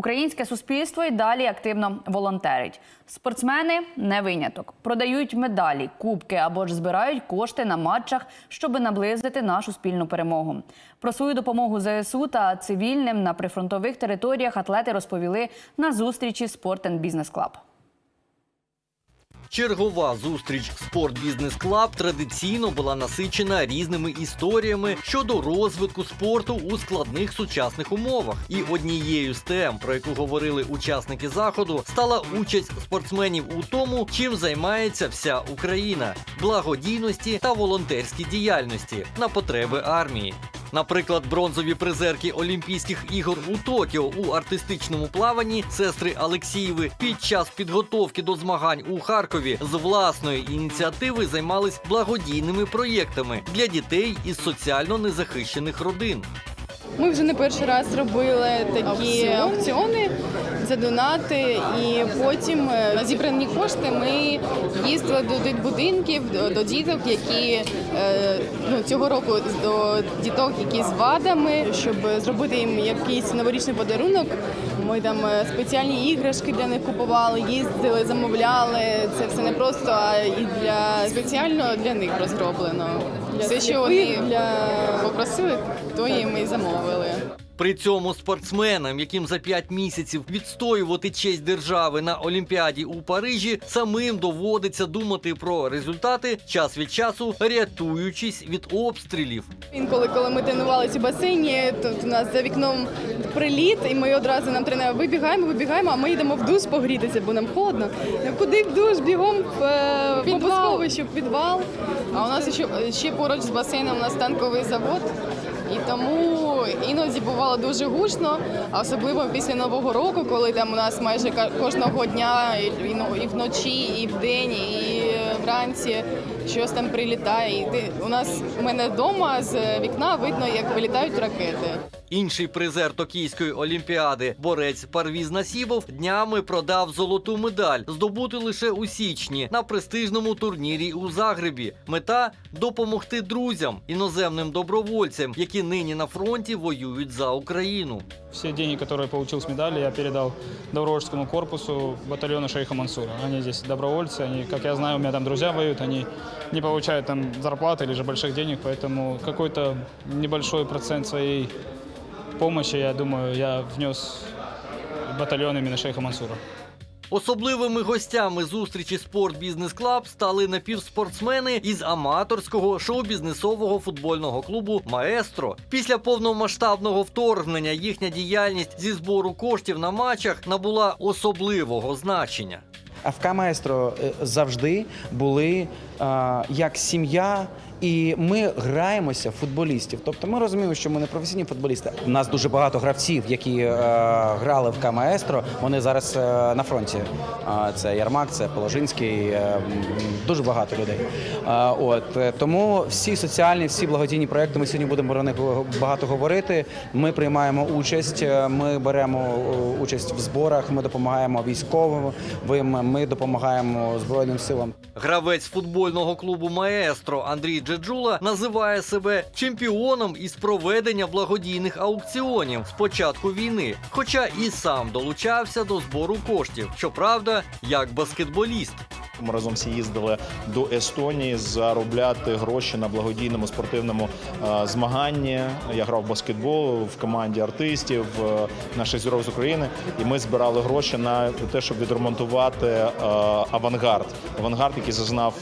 Українське суспільство й далі активно волонтерить. Спортсмени не виняток. Продають медалі, кубки або ж збирають кошти на матчах, щоб наблизити нашу спільну перемогу. Про свою допомогу ЗСУ та цивільним на прифронтових територіях атлети розповіли на зустрічі and Business Club. Чергова зустріч Спорт Бізнес Клаб традиційно була насичена різними історіями щодо розвитку спорту у складних сучасних умовах. І однією з тем, про яку говорили учасники заходу, стала участь спортсменів у тому, чим займається вся Україна благодійності та волонтерській діяльності на потреби армії. Наприклад, бронзові призерки Олімпійських ігор у Токіо у артистичному плаванні сестри Алексієви під час підготовки до змагань у Харкові з власної ініціативи займались благодійними проєктами для дітей із соціально незахищених родин. Ми вже не перший раз робили такі аукціони за донати, і потім е, на зібрані кошти ми їздили до дитбудинків, до, до діток, які е, ну, цього року до діток, які з вадами, щоб зробити їм якийсь новорічний подарунок. Ми там е, спеціальні іграшки для них купували, їздили, замовляли. Це все не просто, а і для спеціально для них розроблено. Все, що вони попросили, то їм і замовили. При цьому спортсменам, яким за 5 місяців відстоювати честь держави на Олімпіаді у Парижі, самим доводиться думати про результати час від часу, рятуючись від обстрілів. Інколи, коли ми тренувалися у басейні, тут у нас за вікном приліт, і ми одразу нам тренер вибігаємо, вибігаємо, а ми йдемо в душ погрітися, бо нам холодно. Ну, Куди в душ? Бігом в е, в в підвал. А у нас ще, ще поруч з басейном у нас танковий завод. І тому іноді бувало дуже гучно, особливо після нового року, коли там у нас майже кожного дня ну, і вночі, і вдень, і вранці щось там прилітає. І у нас у мене вдома з вікна видно, як вилітають ракети. Інший призер Токійської олімпіади, борець Парвіз Насібов, днями продав золоту медаль, здобуту лише у січні на престижному турнірі у Загребі. Мета допомогти друзям, іноземним добровольцям, які нині на фронті воюють за Україну. Все деньги, которые я получил с медали, я передал добровольческому корпусу батальона шейха Мансура. Они здесь добровольцы, они, как я знаю, у меня там друзья воюют, они не получают там зарплаты или же больших денег, поэтому какой-то небольшой процент своей помощи, я думаю, я внес в батальон именно шейха Мансура. Особливими гостями зустрічі Спорт Бізнес Клаб стали напівспортсмени із аматорського шоу-бізнесового футбольного клубу Маестро. Після повномасштабного вторгнення їхня діяльність зі збору коштів на матчах набула особливого значення. ФК Маестро е, завжди були е, як сім'я. І ми граємося футболістів. Тобто ми розуміємо, що ми не професійні футболісти. У нас дуже багато гравців, які е, грали в Камаестро. Вони зараз е, на фронті. Е, це Ярмак, це Положинський, е, дуже багато людей. Е, от тому всі соціальні, всі благодійні проекти. Ми сьогодні будемо про них багато говорити. Ми приймаємо участь. Ми беремо участь в зборах. Ми допомагаємо військовим. Ми допомагаємо збройним силам. Гравець футбольного клубу Маестро Андрій Джеджула називає себе чемпіоном із проведення благодійних аукціонів з початку війни, хоча і сам долучався до збору коштів. Щоправда, як баскетболіст. Ми разом всі їздили до Естонії заробляти гроші на благодійному спортивному е, змаганні. Я грав в баскетбол в команді артистів е, наших зірок з України, і ми збирали гроші на те, щоб відремонтувати е, авангард. Авангард, який зазнав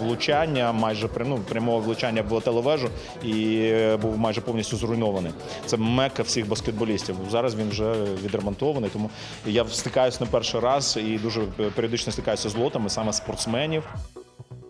влучання, майже ну, прямого влучання в телевежу і був майже повністю зруйнований. Це мека всіх баскетболістів. Зараз він вже відремонтований, тому я стикаюся не перший раз і дуже періодично стикаюся з лотами саме спортсменів.